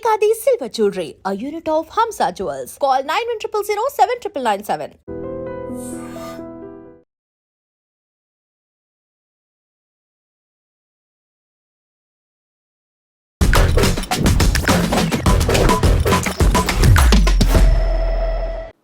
Kekadi Silver Jewelry, a unit of Hamsa Jewels. Call 9100 7997.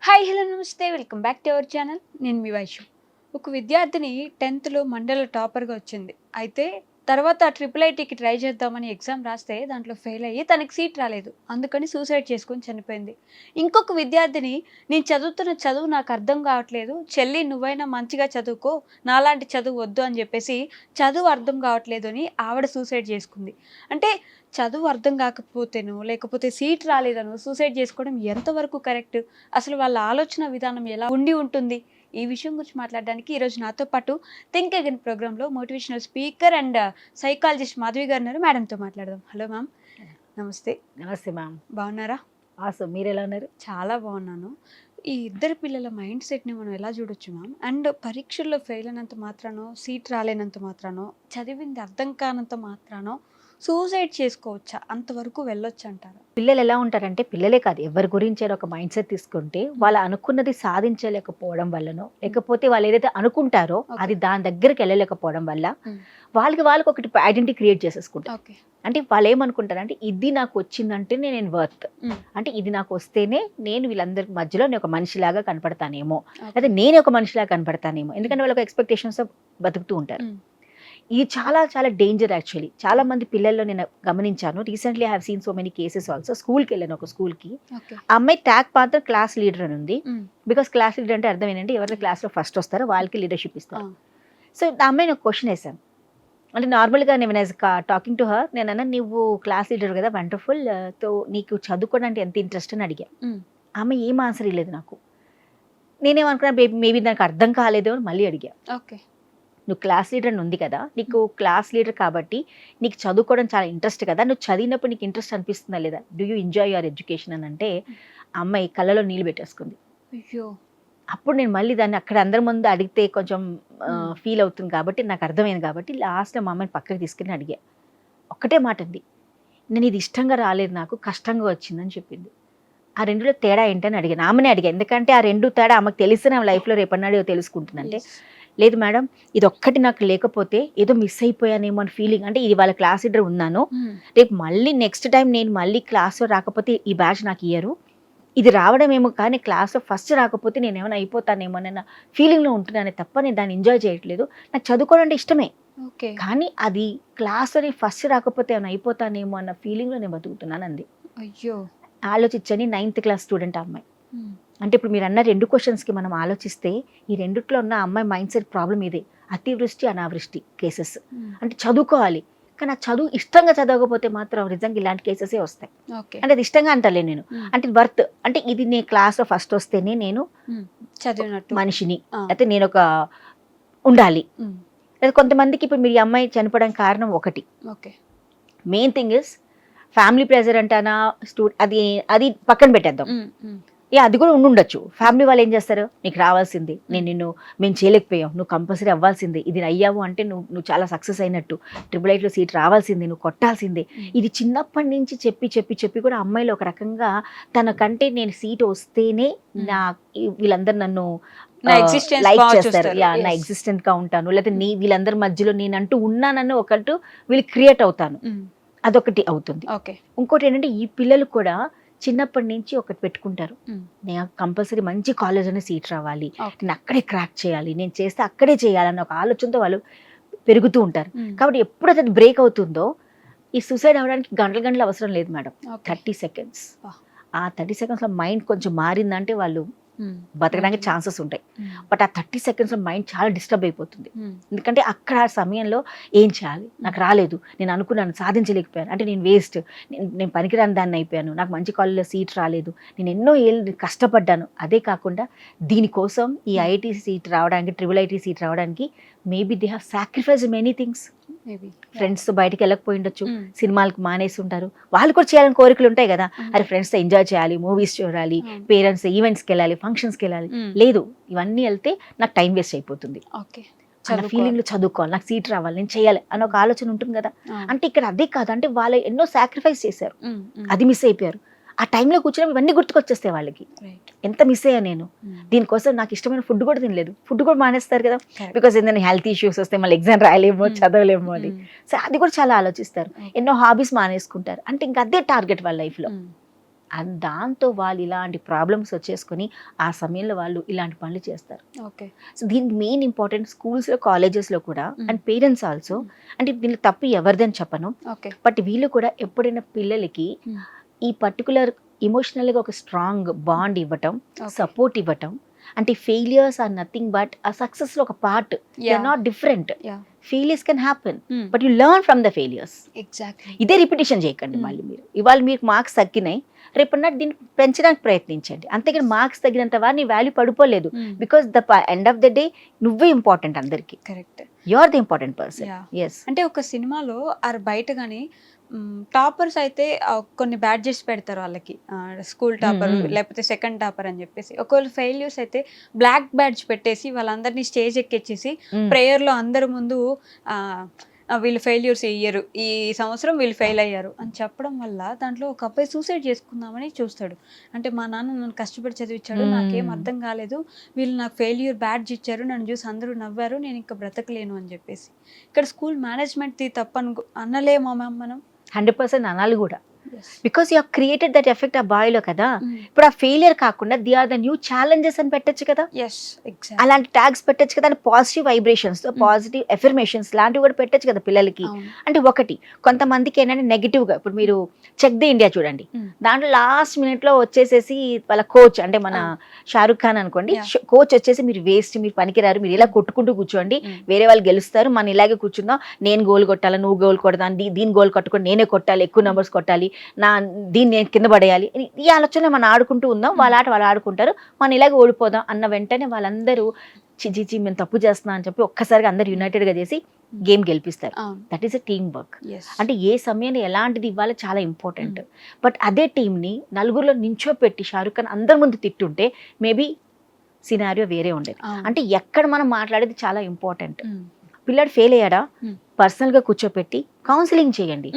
Hi hello నమస్తే welcome back to our channel నేను మీ వైశ్యం ఒక విద్యార్థిని టెన్త్లో మండల టాపర్గా వచ్చింది అయితే తర్వాత ట్రిపుల్ ఐటీకి ట్రై చేద్దామని ఎగ్జామ్ రాస్తే దాంట్లో ఫెయిల్ అయ్యి తనకి సీట్ రాలేదు. అందుకని సూసైడ్ చేసుకొని చనిపోయింది. ఇంకొక విద్యార్థిని నేను చదువుతున్న చదువు నాకు అర్థం కావట్లేదు. చెల్లి నువ్వైనా మంచిగా చదువుకో. నాలాంటి చదువు వద్దు అని చెప్పేసి చదువు అర్థం కావట్లేదు అని ఆవిడ సూసైడ్ చేసుకుంది. అంటే చదువు అర్థం కాకపోతేనో లేకపోతే సీట్ రాలేదనో సూసైడ్ చేసుకోవడం ఎంతవరకు కరెక్ట్ అసలు వాళ్ళ ఆలోచన విధానం ఎలా ఉండి ఉంటుంది? ఈ విషయం గురించి మాట్లాడడానికి ఈరోజు నాతో పాటు థింక్ అగైన్ ప్రోగ్రాంలో motivational speaker and psychologist Madhavi garu ఉన్నారు. మేడంతో మాట్లాడదాం. హలో మ్యామ్ నమస్తే. నమస్తే మ్యామ్ బాగున్నారా? ఆసు మీరు ఎలా ఉన్నారు? చాలా బాగున్నాను. ఈ ఇద్దరు పిల్లల మైండ్ సెట్ని మనం ఎలా చూడొచ్చు మ్యామ్ అండ్ పరీక్షల్లో ఫెయిల్ అయినంత మాత్రానో సీట్ రాలేనంత మాత్రానో చదివింది అర్థం కానంత మాత్రానో సూసైడ్ చేసుకోవచ్చా? అంతవరకు వెళ్ళొచ్చు అంటారా పిల్లలు ఎలా ఉంటారంటే పిల్లలే కాదు ఎవరి గురించి ఒక మైండ్ సెట్ తీసుకుంటే వాళ్ళు అనుకున్నది సాధించలేకపోవడం వల్లనో లేకపోతే వాళ్ళు ఏదైతే అనుకుంటారో. అది దాని దగ్గరికి వెళ్ళలేకపోవడం వల్ల. వాళ్ళకి వాళ్ళకి ఒకటి ఐడెంటిటీ క్రియేట్ చేసేసుకుంటారు. అంటే వాళ్ళు ఏమనుకుంటారంటే ఇది నాకు వచ్చిందంటే నేను వర్త్. అంటే ఇది నాకు వస్తేనే నేను వీళ్ళందరి మధ్యలో నేను ఒక మనిషిలాగా కనపడతానేమో. లేదా నేను ఒక మనిషిలాగా కనపడతానేమో. ఎందుకంటే వాళ్ళకి ఎక్స్పెక్టేషన్స్ బతుకుతూ ఉంటారు. ఇది చాలా చాలా డేంజర్ యాక్చువల్లీ చాలా మంది పిల్లల్లో నేను గమనించాను. Recently have seen so many cases also స్కూల్కి వెళ్ళాను ఒక స్కూల్కి అమ్మాయి ట్యాగ్ పాత్ర క్లాస్ లీడర్ అని ఉంది. బికాస్ క్లాస్ లీడర్ అంటే అర్థం ఏంటంటే ఎవరైతే క్లాస్లో ఫస్ట్ వస్తారో వాళ్ళకి లీడర్షిప్ ఇస్తారు. సో ఆ అమ్మాయి నాకు క్వశ్చన్ వేశాను. అంటే నార్మల్గా నేను యాజ్ టాకింగ్ టు హర్ నేను అన్నా నువ్వు క్లాస్ లీడర్ కదా వండర్ఫుల్తో నీకు చదువుకోవడం అంటే ఎంత ఇంట్రెస్ట్ అని అడిగా. Mm. ఆమె ఏం ఆన్సర్ ఇవ్వలేదు నాకు. నేనేమనుకున్నా బేబీ మేబీ నాకు అర్థం కాలేదు అని మళ్ళీ అడిగా. ఓకే నువ్వు క్లాస్ లీడర్ అని ఉంది కదా నీకు క్లాస్ లీడర్ కాబట్టి నీకు చదువుకోవడం చాలా ఇంట్రెస్ట్ కదా నువ్వు చదివినప్పుడు నీకు ఇంట్రెస్ట్ అనిపిస్తుందా లేదా? Do you enjoy your education అని అంటే ఆ అమ్మాయి కళ్ళలో నీళ్ళు పెట్టేసుకుంది. అయ్యో. అప్పుడు నేను మళ్ళీ దాన్ని అక్కడ అందరి ముందు అడిగితే కొంచెం Hmm. ఫీల్ అవుతుంది కాబట్టి నాకు అర్థమైంది కాబట్టి లాస్ట్ మా అమ్మాయిని పక్కకి తీసుకుని అడిగా. ఒక్కటే మాట అంది నేను ఇది ఇష్టంగా రాలేదు నాకు కష్టంగా వచ్చిందని చెప్పింది. ఆ రెండులో తేడా ఏంటని అడిగాను. ఆమెనే అడిగా ఎందుకంటే ఆ రెండు తేడా ఆమెకు తెలిసిన లైఫ్లో రేపన్నాడు తెలుసుకుంటుందంటే. లేదు మేడం ఇది ఒక్కటి నాకు లేకపోతే ఏదో మిస్ అయిపోయానేమో అని ఫీలింగ్ అంటే ఇది వాళ్ళ క్లాస్ లీడర్ ఉన్నాను. రేపు మళ్ళీ నెక్స్ట్ టైం నేను మళ్ళీ క్లాస్లో రాకపోతే ఈ బ్యాచ్ నాకు ఇయ్యరు. ఇది రావడం ఏమో కానీ క్లాస్లో ఫస్ట్ రాకపోతే నేను ఏమైనా అయిపోతానేమో అన్న ఫీలింగ్లో ఉంటున్నానే తప్ప నేను దాన్ని ఎంజాయ్ చేయట్లేదు. నాకు చదువుకోవడం అంటే ఇష్టమే. ఓకే. కానీ అది క్లాస్లో ఫస్ట్ రాకపోతే ఏమైనా అయిపోతానేమో అన్న ఫీలింగ్లో నేను బతుకుతున్నాను అంది అయ్యో ఆలోచించని నైన్త్ క్లాస్ స్టూడెంట్ అమ్మాయి. అంటే ఇప్పుడు మీరు అన్న రెండు క్వశ్చన్స్కి మనం ఆలోచిస్తే ఈ రెండిట్లో ఉన్న అమ్మాయి మైండ్ సెట్ ప్రాబ్లం ఇదే. అతివృష్టి అనావృష్టి కేసెస్ Mm. అంటే చదువుకోవాలి. కానీ ఆ చదువు ఇష్టంగా చదవకపోతే మాత్రం నిజంగా ఇలాంటి కేసెసే వస్తాయి. అంటే అది ఇష్టంగా అంటలే నేను. Mm. అంటే వర్త్ అంటే ఇది నేను క్లాస్లో ఫస్ట్ వస్తేనే నేను చదివినట్టు. మనిషిని. అయితే నేను ఒక ఉండాలి. లేదా కొంతమందికి ఇప్పుడు మీరు ఈ అమ్మాయి చనిపోవడానికి కారణం ఒకటి. Okay main thing is family pressure అంటానా స్టూ అది అది పక్కన పెట్టేద్దాం. ఏ అది కూడా ఉండుండొచ్చు ఫ్యామిలీ వాళ్ళు ఏం చేస్తారు నీకు రావాల్సింది నేను నిన్ను మేము చేయలేకపోయాం నువ్వు కంపల్సరీ అవ్వాల్సిందే ఇది అయ్యావు అంటే నువ్వు నువ్వు చాలా సక్సెస్ అయినట్టు ట్రిపుల్ ఐట్లో సీట్ రావాల్సిందే నువ్వు కొట్టాల్సిందే. ఇది చిన్నప్పటి నుంచి చెప్పి చెప్పి చెప్పి కూడా అమ్మాయిలు ఒక రకంగా తనకంటే నేను సీట్ వస్తేనే. నా వీళ్ళందరూ నన్ను లైక్ చేస్తారు. యా నా. ఎగ్జిస్టెంట్గా ఉంటాను లేకపోతే నీ వీళ్ళందరి మధ్యలో నేను అంటూ ఉన్నానని ఒకటి వీళ్ళు క్రియేట్ అవుతాను. అదొకటి అవుతుంది ఓకే ఇంకోటి ఏంటంటే ఈ పిల్లలు కూడా చిన్నప్పటి నుంచి ఒకటి పెట్టుకుంటారు. నేను కంపల్సరీ మంచి కాలేజ్లోనే సీట్ రావాలి నేను అక్కడే క్రాక్ చేయాలి నేను చేస్తే అక్కడే చేయాలన్న ఒక ఆలోచనతో వాళ్ళు పెరుగుతూ ఉంటారు. కాబట్టి ఎప్పుడైతే అది బ్రేక్ అవుతుందో ఈ సూసైడ్ అవ్వడానికి గంటల గంటలు అవసరం లేదు మేడం థర్టీ సెకండ్స్. ఆ థర్టీ సెకండ్స్లో మైండ్ కొంచెం మారిందంటే వాళ్ళు. బతకడానికి Okay. ఛాన్సెస్ ఉంటాయి. Mm. బట్ ఆ థర్టీ సెకండ్స్లో మైండ్ చాలా డిస్టర్బ్ అయిపోతుంది. Mm. ఎందుకంటే అక్కడ ఆ సమయంలో ఏం చేయాలి? నాకు రాలేదు. నేను అనుకున్నాను సాధించలేకపోయాను. అంటే నేను వేస్ట్. నేను నేను పనికిరాని దాన్ని అయిపోయాను. నాకు మంచి కాలేజ్లో సీట్ రాలేదు. నేను ఎన్నో ఏళ్ళు కష్టపడ్డాను. అదే కాకుండా దీనికోసం ఈ ఐఐటి సీట్ రావడానికి ట్రిపుల్ ఐటీ సీట్ రావడానికి maybe they have sacrifice many things ఫ్రెండ్స్తో బయటికి వెళ్ళకపోయి ఉండొచ్చు Mm. సినిమాలకు మానేసి ఉంటారు వాళ్ళు కూడా చేయాలని కోరికలు ఉంటాయి కదా Mm. అరే ఫ్రెండ్స్తో ఎంజాయ్ చేయాలి మూవీస్ చూడాలి. పేరెంట్స్ ఈవెంట్స్కి వెళ్ళాలి ఫంక్షన్స్కి వెళ్ళాలి. లేదు ఇవన్నీ వెళ్తే నాకు టైం వేస్ట్ అయిపోతుంది ఓకే చదువుకోవాలి. ఫీలింగ్లో చదువుకోవాలి నాకు సీట్ రావాలి నేను చేయాలి అన్న ఒక ఆలోచన ఉంటుంది కదా. అంటే ఇక్కడ అదే కాదు అంటే వాళ్ళు ఎన్నో సాక్రిఫైస్ చేశారు. అది మిస్ అయిపోయారు ఆ టైంలో కూర్చొని ఇవన్నీ గుర్తుకొచ్చేస్తాయి వాళ్ళకి. ఎంత మిస్ అయ్యా నేను ఉమ్. దీనికోసం నాకు ఇష్టమైన ఫుడ్ కూడా తినలేదు ఫుడ్ కూడా మానేస్తారు కదా. బికాస్ ఏదైనా హెల్త్ ఇష్యూస్ వస్తే మళ్ళీ ఎగ్జామ్ రాయలేమో Mm. చదవలేమో అని సో అది కూడా చాలా ఆలోచిస్తారు. ఎన్నో హాబీస్ మానేసుకుంటారు అంటే ఇంకా అదే టార్గెట్ వాళ్ళ లైఫ్లో దాంతో వాళ్ళు ఇలాంటి ప్రాబ్లమ్స్ వచ్చేసుకొని ఆ సమయంలో వాళ్ళు ఇలాంటి పనులు చేస్తారు ఓకే సో దీనికి మెయిన్ ఇంపార్టెంట్ స్కూల్స్లో కాలేజెస్లో కూడా. And parents also. అంటే దీనిలో తప్పు ఎవరిదని చెప్పను ఓకే బట్ వీళ్ళు కూడా ఎప్పుడైనా పిల్లలకి. ఈ పర్టికులర్ ఇమోషనల్గా ఒక స్ట్రాంగ్ బాండ్ ఇవ్వటం. సపోర్ట్ ఇవ్వటం. అంటే ఫెయిలియర్స్ ఆర్ నథింగ్ బట్ ఆ సక్సెస్లో ఒక part. Not different. Failures can happen. But you learn from the failures exactly ఇదే రిపిటేషన్ చేయకండి Mm. మళ్ళీ మీరు. ఇవాళ మీకు మార్క్స్ తగ్గినాయి రేపు నాటి దీన్ని పెంచడానికి ప్రయత్నించండి. అంతేగాని మార్క్స్ తగ్గినంత వారు నీ value పడిపోలేదు because the end of the day నువ్వే ఇంపార్టెంట్ అందరికి. Correct you are the important person. Yes అంటే ఒక సినిమాలో ఆర్ బయట కానీ టాపర్స్ అయితే కొన్ని బ్యాడ్జెస్ పెడతారు వాళ్ళకి. School topper. లేకపోతే సెకండ్ టాపర్ అని చెప్పేసి. ఒకవేళ ఫెయిల్యూర్స్ అయితే బ్లాక్ బ్యాడ్జ్ పెట్టేసి వాళ్ళందరినీ స్టేజ్ ఎక్కించేసి ప్రేయర్లో అందరి ముందు వీళ్ళు ఫెయిల్యూర్స్ ఇయ్యరు ఈ సంవత్సరం వీళ్ళు ఫెయిల్ అయ్యారు అని చెప్పడం వల్ల దాంట్లో ఒక అబ్బాయి సూసైడ్ చేసుకుందామని చూస్తాడు. అంటే మా నాన్న నన్ను కష్టపడి చదివించాడు. నాకేం అర్థం కాలేదు. వీళ్ళు నాకు ఫెయిల్యూర్ బ్యాడ్జ్ ఇచ్చారు నన్ను చూసి అందరూ నవ్వారు నేను ఇంకా బ్రతకలేను అని చెప్పేసి. ఇక్కడ స్కూల్ మేనేజ్మెంట్ తప్పను అనలేమా మ్యామ్ మనం? హండ్రెడ్ పర్సెంట్ అనాలి కూడా. Because you created that effect ఆ బాయ్లో కదా? Mm. ఇప్పుడు ఆ ఫెయిలియర్ కాకుండా the are the new challenges అని పెట్టొచ్చు కదా? అలాంటి ట్యాగ్స్ పెట్టొచ్చు కదా? Positive vibrations Mm. Positive affirmations లాంటివి కూడా పెట్టొచ్చు కదా పిల్లలకి? అంటే ఒకటి కొంతమందికి ఏంటంటే negative గా ఇప్పుడు మీరు చెక్ ది ఇండియా చూడండి. Mm. దాంట్లో లాస్ట్ మినిట్లో వచ్చేసేసి వాళ్ళ కోచ్ అంటే మన షారుఖ్ ఖాన్ అనుకోండి. కోచ్ వచ్చేసి మీరు వేస్ట్ మీరు పనికిరారు మీరు ఇలా కొట్టుకుంటూ కూర్చోండి వేరే వాళ్ళు గెలుస్తారు మనం ఇలాగే కూర్చుందాం నేను గోల్ కొట్టాలి నువ్వు గోల్ కొడదాను దీ- దీని గోల్ కొట్టుకొని నేనే కొట్టాలి ఎక్కువ నెంబర్స్ కొట్టాలి నా దీన్ని నేను కింద పడేయాలి. ఈ- ఈ ఆలోచన మనం ఆడుకుంటూ ఉందాం. వాళ్ళ ఆట వాళ్ళు ఆడుకుంటారు. మనం ఇలాగే ఓడిపోదాం అన్న వెంటనే వాళ్ళందరూ చిచి మేము తప్పు చేస్తున్నాం అని చెప్పి ఒక్కసారిగా అందరు united గా చేసి గేమ్ గెలిపిస్తారు. That is a team work అంటే ఏ సమయాన్ని ఎలాంటిది ఇవ్వాలో చాలా ఇంపార్టెంట్ బట్ అదే టీంని నలుగురిలో నించోపెట్టి షారుఖ్ ఖాన్ అందరి ముందు తిట్టుంటే మేబీ సినారియో వేరే ఉండేది. అంటే ఎక్కడ మనం మాట్లాడేది చాలా ఇంపార్టెంట్ పిల్లాడు ఫెయిల్ అయ్యాడా? Hmm. పర్సనల్గా కూర్చోపెట్టి కౌన్సిలింగ్ చేయండి.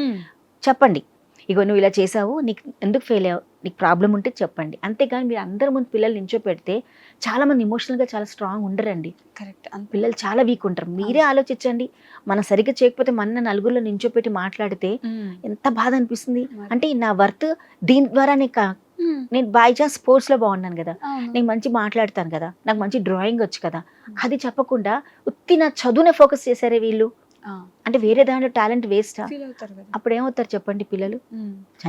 చెప్పండి. ఇగో నువ్వు ఇలా చేసావు నీకు ఎందుకు ఫెయిల్ అయ్యావు నీకు ప్రాబ్లం ఉంటే చెప్పండి. అంతేగాని మీరు అందరి ముందు పిల్లలు నించోపెడితే చాలా మంది ఎమోషనల్గా చాలా స్ట్రాంగ్ ఉండరండి. కరెక్ట్ పిల్లలు చాలా వీక్ ఉంటారు. మీరే ఆలోచించండి. మనం సరిగ్గా చేయకపోతే మన నలుగురిలో నించోపెట్టి మాట్లాడితే ఎంత బాధ అనిపిస్తుంది. అంటే నా వర్త్ దీని ద్వారానే కా నేను బై చాన్స్ స్పోర్ట్స్లో బాగున్నాను కదా. నేను మంచి మాట్లాడతాను కదా. నాకు మంచి డ్రాయింగ్ వచ్చు కదా. అది చెప్పకుండా ఉత్తి నా చదువునే ఫోకస్ చేశారే వీళ్ళు? అంటే వేరే దాంట్లో టాలెంట్ వేస్టా? అప్పుడు ఏమవుతారు చెప్పండి పిల్లలు?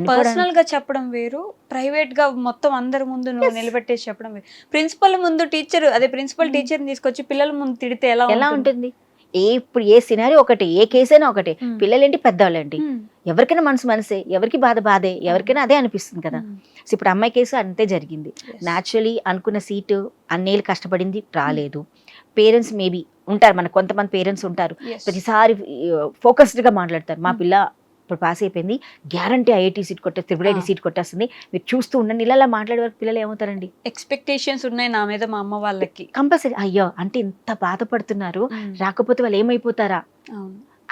పర్సనల్గా చెప్పడం వేరు ప్రైవేట్గా మొత్తం అందరి ముందు నువ్వు. నిలబెట్టేసి చెప్పడం వేరు. ప్రిన్సిపల్ ముందు టీచర్ అదే ప్రిన్సిపల్. టీచర్ తీసుకొచ్చి పిల్లల ముందు తిడితే ఎలా ఎలా ఉంటుంది? ఏ ఇప్పుడు ఏ సినారీ ఒకటి ఏ కేసు అయినా ఒకటి. పిల్లలేంటి పెద్దవాళ్ళేంటి? Hmm. ఎవరికైనా మనసు మనసే ఎవరికి బాధ బాధే ఎవరికైనా అదే అనిపిస్తుంది కదా. సో ఇప్పుడు అమ్మాయి కేసు అంతే జరిగింది. న్యాచురలీ అనుకున్న సీటు అన్నేళ్ళు కష్టపడింది రాలేదు. పేరెంట్స్ మేబీ ఉంటారు. మన కొంతమంది పేరెంట్స్ ఉంటారు. ప్రతిసారి ఫోకస్డ్గా మాట్లాడతారు. మా Hmm. పిల్ల ఇప్పుడు పాస్ అయిపోయింది. గ్యారంటీ ఐఐటీ సీట్ కొట్టే త్రిబుల్ ఐటీ Ah. సీట్ కొట్టేస్తుంది. మీరు చూస్తూ ఉండండి. ఇలా మాట్లాడే వరకు పిల్లలు ఏమవుతారండి? ఎక్స్పెక్టేషన్స్ ఉన్నాయి నా మీద మా అమ్మ వాళ్ళకి. కంపల్సరీ అయ్యో అంటే ఇంత బాధపడుతున్నారు. Hmm. రాకపోతే వాళ్ళు ఏమైపోతారా?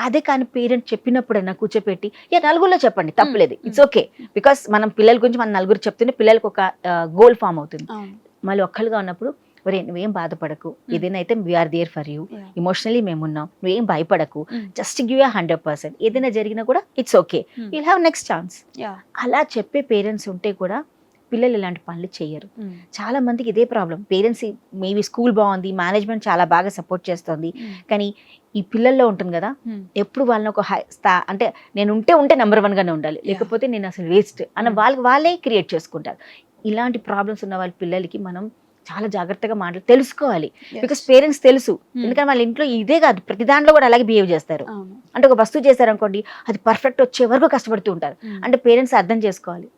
అదే కానీ పేరెంట్ చెప్పినప్పుడైనా కూర్చోపెట్టి యా నలుగురిలో చెప్పండి. తప్పలేదు. ఇట్స్ ఓకే బికాస్ మనం పిల్లల గురించి మనం నలుగురు చెప్తూనే పిల్లలకు ఒక గోల్ ఫామ్ అవుతుంది. మళ్ళీ ఒక్కలుగా ఉన్నప్పుడు ఒరే నువ్వేం బాధపడకు ఏదైనా అయితే we're there for you. Emotionally మేమున్నాం నువ్వేం భయపడకు. Just give a hundred percent ఏదైనా జరిగినా కూడా it's okay. Will have next chance. అలా చెప్పే పేరెంట్స్ ఉంటే కూడా పిల్లలు ఇలాంటి పనులు చేయరు. చాలా మందికి ఇదే ప్రాబ్లం పేరెంట్స్ మేబీ స్కూల్ బాగుంది మేనేజ్మెంట్ చాలా బాగా సపోర్ట్ చేస్తుంది. కానీ ఈ పిల్లల్లో ఉంటుంది కదా. ఎప్పుడు వాళ్ళని ఒక హై స్థా అంటే నేను ఉంటే ఉంటే నెంబర్ వన్ గానే ఉండాలి. లేకపోతే నేను అసలు వేస్ట్ అన్న Mm. వాళ్ళకి వాళ్ళే క్రియేట్ చేసుకుంటారు ఇలాంటి ప్రాబ్లమ్స్ ఉన్న వాళ్ళ పిల్లలకి మనం చాలా జాగ్రత్తగా మాట్లాడి తెలుసుకోవాలి. బికాస్ పేరెంట్స్ తెలుసు Hmm. ఎందుకంటే వాళ్ళ ఇంట్లో ఇదే కాదు ప్రతి దాంట్లో కూడా అలాగే బిహేవ్ చేస్తారు అంటే ఒక వస్తువు చేశారనుకోండి అది పర్ఫెక్ట్ వచ్చే వరకు కష్టపడుతూ ఉంటారు Hmm. అంటే పేరెంట్స్ అర్థం చేసుకోవాలి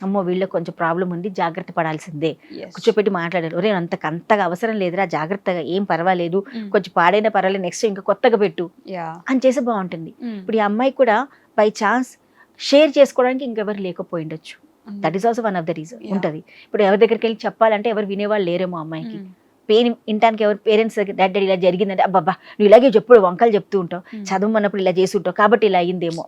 అమ్మో వీళ్ళకి కొంచెం ప్రాబ్లం ఉంది జాగ్రత్త పడాల్సిందే. కూర్చోపెట్టి మాట్లాడారు ఒరే అంత అంతగా అవసరం లేదురా జాగ్రత్తగా ఏం పర్వాలేదు Hmm. కొంచెం పాడైనా పర్వాలేదు నెక్స్ట్ ఇంకా కొత్తగా పెట్టు. అని చేస్తే బాగుంటుంది. ఇప్పుడు ఈ అమ్మాయి కూడా బై ఛాన్స్ షేర్ చేసుకోవడానికి ఇంకెవరు లేకపోయి ఉండొచ్చు Hmm. That is also one of the reason. ఉంటుంది. ఇప్పుడు ఎవరి దగ్గరికి వెళ్ళి చెప్పాలంటే ఎవరు వినేవాళ్ళు లేరేమో అమ్మాయికి. పెయిన్ వినటానికి ఎవరు పేరెంట్స్ డాడీ ఇలా జరిగిందంటే అబ్బాబ్బా నువ్వు ఇలాగే చెప్పుడు వంకలు చెప్తూ ఉంటావు. చదవమన్నప్పుడు ఇలా చేసి ఉంటావు కాబట్టి ఇలా అయ్యిందేమో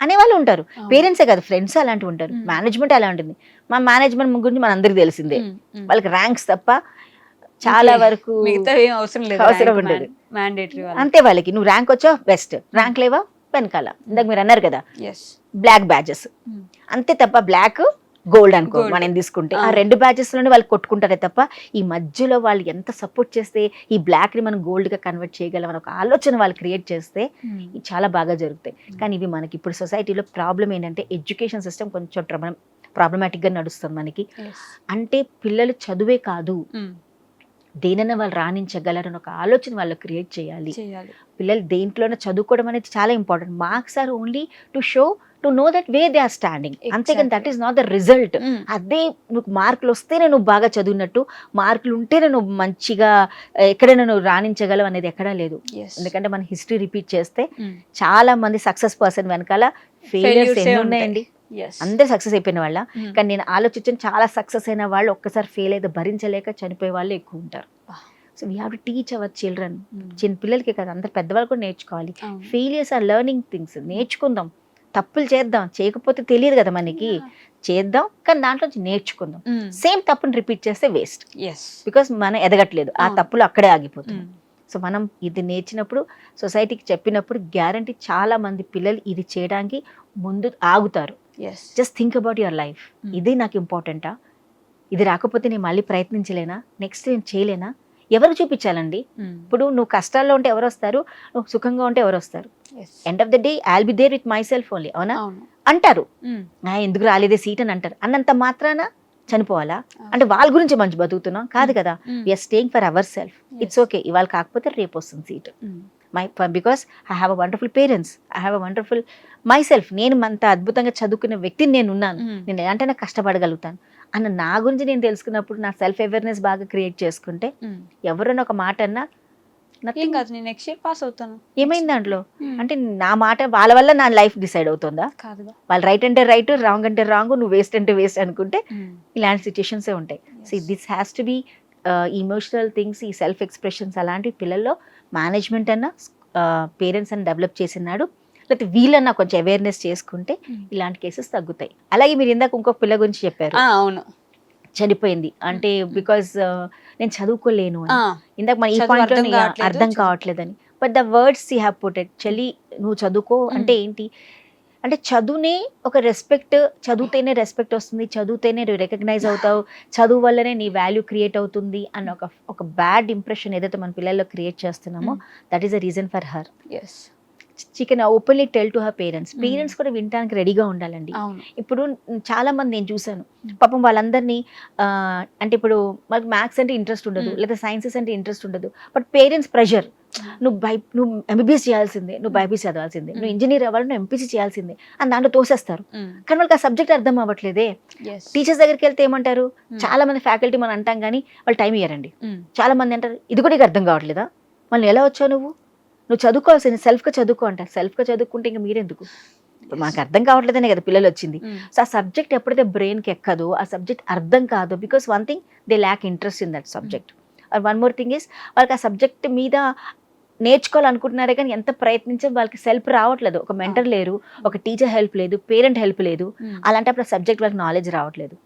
అనేవాళ్ళు ఉంటారు. పేరెంట్సే కాదు ఫ్రెండ్స్ అలాంటివి ఉంటారు. మేనేజ్మెంట్ అలా ఉంటుంది. మా మేనేజ్మెంట్ గురించి మన అందరికి తెలిసిందే. వాళ్ళకి ర్యాంక్స్ తప్ప చాలా వరకు అవసరం లేదు. అవసరం ఉండదు. అంతే వాళ్ళకి. నువ్వు ర్యాంక్ వచ్చావు బెస్ట్ ర్యాంక్ లేవా? వెనకాల. ఇందాక మీరు అన్నారు కదా బ్లాక్ బ్యాచెస్ ఉమ్. అంతే తప్ప బ్లాక్ గోల్డ్ అనుకో. మనం తీసుకుంటే. ఆ. ఆ రెండు బ్యాచెస్లోనే వాళ్ళు కొట్టుకుంటారే తప్ప ఈ మధ్యలో వాళ్ళు ఎంత సపోర్ట్ చేస్తే ఈ బ్లాక్ని మనం గోల్డ్గా కన్వర్ట్ చేయగలం అని ఒక ఆలోచన వాళ్ళు క్రియేట్ చేస్తే ఇవి చాలా బాగా జరుగుతాయి. కానీ ఇవి మనకి ఇప్పుడు సొసైటీలో ప్రాబ్లం ఏంటంటే ఎడ్యుకేషన్ సిస్టమ్ కొంచెం ప్రాబ్లమాటిక్గా నడుస్తుంది మనకి. అంటే పిల్లలు చదువే కాదు. దేనైనా వాళ్ళు రాణించగలరని ఒక ఆలోచన వాళ్ళు క్రియేట్ చేయాలి పిల్లలు దేంట్లోనే చదువుకోవడం అనేది చాలా important marks are only to show to know that way they are standing అంతేగాని that is not the result. అదే నువ్వు మార్కులు వస్తేనే నువ్వు బాగా చదివినట్టు మార్కులు ఉంటేనే నువ్వు మంచిగా ఎక్కడైనా నువ్వు రాణించగలవు అనేది ఎక్కడా లేదు. ఎందుకంటే మన హిస్టరీ రిపీట్ చేస్తే. చాలా మంది సక్సెస్ పర్సన్ వెనకాల ఫెయిలియర్స్ ఎన్ని. ఉన్నాయండి. అందరు సక్సెస్ అయిపోయిన వాళ్ళ ఉమ్. కానీ నేను ఆలోచించిన చాలా సక్సెస్ అయిన వాళ్ళు ఒక్కసారి ఫెయిల్ అయితే భరించలేక చనిపోయే వాళ్ళు ఎక్కువ ఉంటారు Ah. So we have to teach our children. చిన్న పిల్లలకి కదా అందరు పెద్దవాళ్ళు కూడా నేర్చుకోవాలి. ఫెయిలియర్స్ ఆర్ లెర్నింగ్ థింగ్స్ నేర్చుకుందాం తప్పులు చేద్దాం చేయకపోతే తెలియదు కదా మనకి చేద్దాం కానీ దాంట్లో నేర్చుకుందాం. సేమ్ తప్పుని రిపీట్ చేస్తే వేస్ట్. బికాస్ మనం ఎదగట్లేదు ఆ అవును. తప్పులు అక్కడే ఆగిపోతుంది. సో మనం ఇది నేర్చినప్పుడు సొసైటీకి చెప్పినప్పుడు గ్యారంటీ చాలా మంది పిల్లలు ఇది చేయడానికి ముందు ఆగుతారు. Just think about your life. ఇదే నాకు ఇంపార్టెంటా ఇది రాకపోతే నేను మళ్ళీ ప్రయత్నించలేనా? నెక్స్ట్ నేను చేయలేనా? ఎవరు చూపించాలండి? ఉమ్. ఇప్పుడు నువ్వు కష్టాల్లో ఉంటే ఎవరు వస్తారు? నువ్వు సుఖంగా ఉంటే ఎవరు వస్తారు. End of the day I'll be there with myself only అవునా? అంటారు. "ఆ, ఎందుకు రాలేదే సీట్ అని అంటారు. అన్నంత మాత్రాన చనిపోవాలా. అంటే వాళ్ళ గురించి మంచి బతుకుతున్నాం. కాదు కదా? ఉమ్. We're staying for ourself. It's okay ఇవాళ కాకపోతే రేపు వస్తుంది seat. My because I have a wonderful parents I have a wonderful myself నేను అంత అద్భుతంగా చదువుకునే వ్యక్తిని నేను ఉన్నాను ఉమ్. నేను ఎలాంటైనా కష్టపడగలుగుతాను అన్న నా గురించి నేను తెలుసుకున్నప్పుడు నా సెల్ఫ్ అవేర్నెస్ బాగా క్రియేట్ చేసుకుంటే ఉమ్. ఎవరైనా ఒక మాట అన్నా nothing- కాదు నేను నెక్స్ట్ ఇయర్ పాస్ అవుతాను ఏమైంది దాంట్లో ఉమ్. అంటే నా మాట వాళ్ళ వల్ల నా లైఫ్ డిసైడ్ అవుతుందా కాదుగా వాళ్ళు రైట్ అంటే రైట్ రాంగ్ అంటే రాంగ్ నువ్వు వేస్ట్ అంటే వేస్ట్ అనుకుంటే. ఇలాంటి సిచ్యుయేషన్సే ఉంటాయి so. This has to be emotional things ఈ సెల్ఫ్ ఎక్స్ప్రెషన్స్ అలాంటివి పిల్లల్లో మేనేజ్మెంట్ అన్న పేరెంట్స్ అని డెవలప్ చేసినాడు లేకపోతే వీళ్ళన్నా కొంచెం అవేర్నెస్ చేసుకుంటే. ఇలాంటి కేసెస్ తగ్గుతాయి. అలాగే మీరు ఇందాక ఇంకొక పిల్ల గురించి చెప్పారు. అవును. చనిపోయింది. అంటే బికాస్ నేను చదువుకోలేను ఇందాక మన ఈ పాయింట్ అర్థం కావట్లేదని. But the words you have puted చెల్లి నువ్వు చదువుకో అంటే ఏంటి? అంటే చదువునే ఒక రెస్పెక్ట్ చదివితేనే రెస్పెక్ట్ వస్తుంది చదివితేనే నువ్వు రికగ్నైజ్ అవుతావు చదువు వల్లనే నీ వాల్యూ క్రియేట్ అవుతుంది అన్న ఒక ఒక బ్యాడ్ ఇంప్రెషన్ ఏదైతే మన పిల్లల్లో క్రియేట్ చేస్తున్నామో that is a reason for her yes. She can openly tell to her parents. Parents కూడా వినడానికి రెడీగా ఉండాలండి ఇప్పుడు చాలా మంది నేను చూశాను Mm. పాపం వాళ్ళందరినీ అంటే ఇప్పుడు వాళ్ళకి మ్యాథ్స్ అంటే ఇంట్రెస్ట్ ఉండదు Mm. లేదా సైన్సెస్ అంటే ఇంట్రెస్ట్ ఉండదు బట్ పేరెంట్స్ ప్రెషర్ నువ్వు బై నువ్వు ఎంబీబీఎస్ చేయాల్సిందే నువ్వు బైపీసీ చదవాల్సిందే నువ్వు. ఇంజనీర్ అవ్వాలి నువ్వు ఎంపీసీ చేయాల్సిందే అని దాంట్లో తోసేస్తారు. కానీ వాళ్ళకి ఆ సబ్జెక్ట్ అర్థం అవ్వట్లేదే. టీచర్స్ దగ్గరికి వెళ్తే ఏమంటారు. చాలా మంది ఫ్యాకల్టీ మనం అంటాం కానీ వాళ్ళు టైం ఇయ్యారండి. చాలా మంది అంటారు ఇది కూడా నీకు అర్థం కావట్లేదా? మళ్ళీ ఎలా వచ్చావు నువ్వు? నువ్వు చదువుకోవాల్సింది సెల్ఫ్గా చదువుకో అంటారు. సెల్ఫ్గా చదువుకుంటే ఇంకా మీరెందుకు? ఇప్పుడు మనకు అర్థం కావట్లేదనే కదా పిల్లలు వచ్చింది. సో ఆ సబ్జెక్ట్ ఎప్పుడైతే బ్రెయిన్కి ఎక్కదో ఆ సబ్జెక్ట్ అర్థం కాదు because one thing they lack interest in that subject one more thing is వాళ్ళకి ఆ సబ్జెక్ట్ మీద నేర్చుకోవాలనుకుంటున్నారే కానీ ఎంత ప్రయత్నించే వాళ్ళకి సెల్ఫ్ రావట్లేదు ఒక మెంటర్ లేరు ఒక టీచర్ హెల్ప్ లేదు పేరెంట్ హెల్ప్ లేదు. అలాంటప్పుడు ఆ సబ్జెక్ట్ వాళ్ళకి నాలెడ్జ్ రావట్లేదు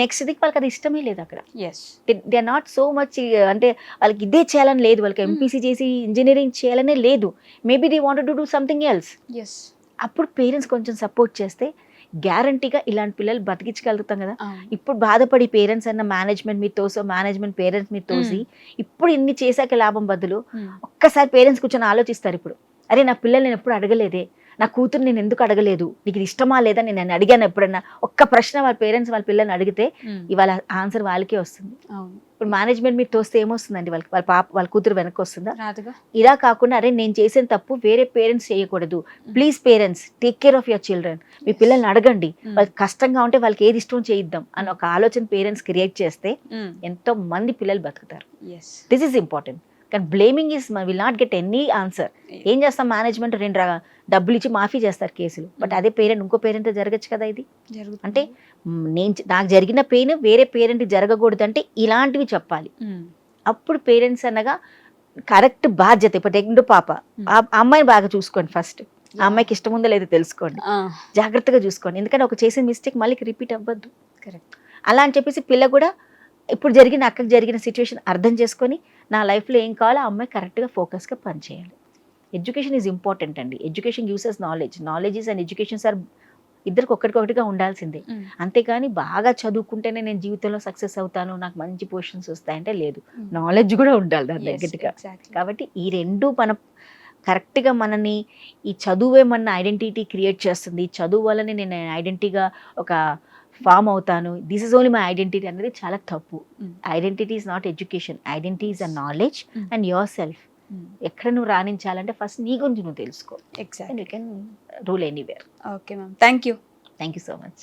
నెక్స్ట్ ది వాళ్ళకి అది ఇష్టమే లేదు అక్కడ. They are not so much అంటే వాళ్ళకి ఇదే చేయాలని లేదు వాళ్ళకి. ఎంపీసీ చేసి ఇంజనీరింగ్ చేయాలనే లేదు maybe they want to do something else. అప్పుడు పేరెంట్స్ కొంచెం సపోర్ట్ చేస్తే గ్యారంటీగా ఇలాంటి పిల్లలు బతికించగలుగుతాం కదా. ఇప్పుడు బాధపడి పేరెంట్స్ అన్న మేనేజ్మెంట్ మీద తోసో మేనేజ్మెంట్ పేరెంట్స్ మీద తోసి ఇప్పుడు ఇన్ని చేశాక లాభం బదులు. ఒక్కసారి పేరెంట్స్ కూర్చొని ఆలోచిస్తారు ఇప్పుడు అరే నా పిల్లలు నేను ఎప్పుడు అడగలేదే నా కూతురు నేను ఎందుకు అడగలేదు? నీకు ఇది ఇష్టమా లేదా నేను నన్ను అడిగాను ఎప్పుడన్నా. ఒక్క ప్రశ్న వాళ్ళ పేరెంట్స్ వాళ్ళ పిల్లల్ని అడిగితే. ఇవాళ ఆన్సర్ వాళ్ళకే వస్తుంది. ఇప్పుడు మేనేజ్మెంట్ మీద తోస్తే ఏమొస్తుందండి? వాళ్ళకి వాళ్ళ పాప వాళ్ళ కూతురు వెనక్కి వస్తుందా? ఇలా కాకుండా అరే నేను చేసిన తప్పు వేరే పేరెంట్స్ చేయకూడదు. Please parents take care of your children. మీ పిల్లల్ని అడగండి. వాళ్ళకి కష్టంగా ఉంటే వాళ్ళకి ఏది ఇష్టం చేయిద్దాం అని ఒక ఆలోచన పేరెంట్స్ క్రియేట్ చేస్తే. ఎంతో మంది పిల్లలు బతుకుతారు. దిస్ ఈజ్ ఇంపార్టెంట్ కానీ blaming is will not get any answer ఏం చేస్తాం? మేనేజ్మెంట్ రెండు డబ్బులు ఇచ్చి మాఫీ చేస్తారు కేసులు. But Mm. అదే పేరెంట్ ఇంకో పేరెంట్ జరగచ్చు కదా ఇది. అంటే నేను నాకు జరిగిన పెయిన్ వేరే పేరెంట్ జరగకూడదు అంటే ఇలాంటివి చెప్పాలి. ఉమ్. అప్పుడు పేరెంట్స్ అనగా కరెక్ట్ బాధ్యత. ఇప్పుడు రెండు పాప. ఆ అమ్మాయిని బాగా చూసుకోండి ఫస్ట్ ఆ అమ్మాయికి ఇష్టం ఉందో లేదో తెలుసుకోండి. జాగ్రత్తగా చూసుకోండి. ఎందుకంటే ఒక చేసిన మిస్టేక్ మళ్ళీ రిపీట్ అవ్వద్దు. కరెక్ట్ అలా అని చెప్పేసి పిల్ల కూడా ఇప్పుడు జరిగిన అక్కకి జరిగిన సిచ్యువేషన్ అర్థం చేసుకొని నా లైఫ్లో ఏం కావాలో ఆ అమ్మాయి కరెక్ట్గా ఫోకస్గా పనిచేయాలి. ఎడ్యుకేషన్ ఈజ్ ఇంపార్టెంట్ అండి. Education uses knowledge. Knowledge is and education sir ఇద్దరికి ఒకటికొకటిగా ఉండాల్సిందే. అంతేకాని బాగా చదువుకుంటేనే నేను జీవితంలో సక్సెస్ అవుతాను నాకు మంచి పొజిషన్స్ వస్తాయంటే లేదు. నాలెడ్జ్ కూడా ఉండాలి దాని దగ్గరగా. కాబట్టి ఈ రెండు మన కరెక్ట్గా మనని ఈ చదువే మన ఐడెంటిటీ క్రియేట్ చేస్తుంది. చదువు వల్లనే నేను ఐడెంటిటీగా ఒక ఫామ్ అవుతాను. This is only my identity అనేది చాలా తప్పు. Identity is not education identity is a knowledge. And yourself ఎక్కడ నువ్వు రాణించాలంటే ఫస్ట్ నీ గురించి నువ్వు తెలుసుకో. Exact you can rule anywhere okay ma'am thank you thank you so much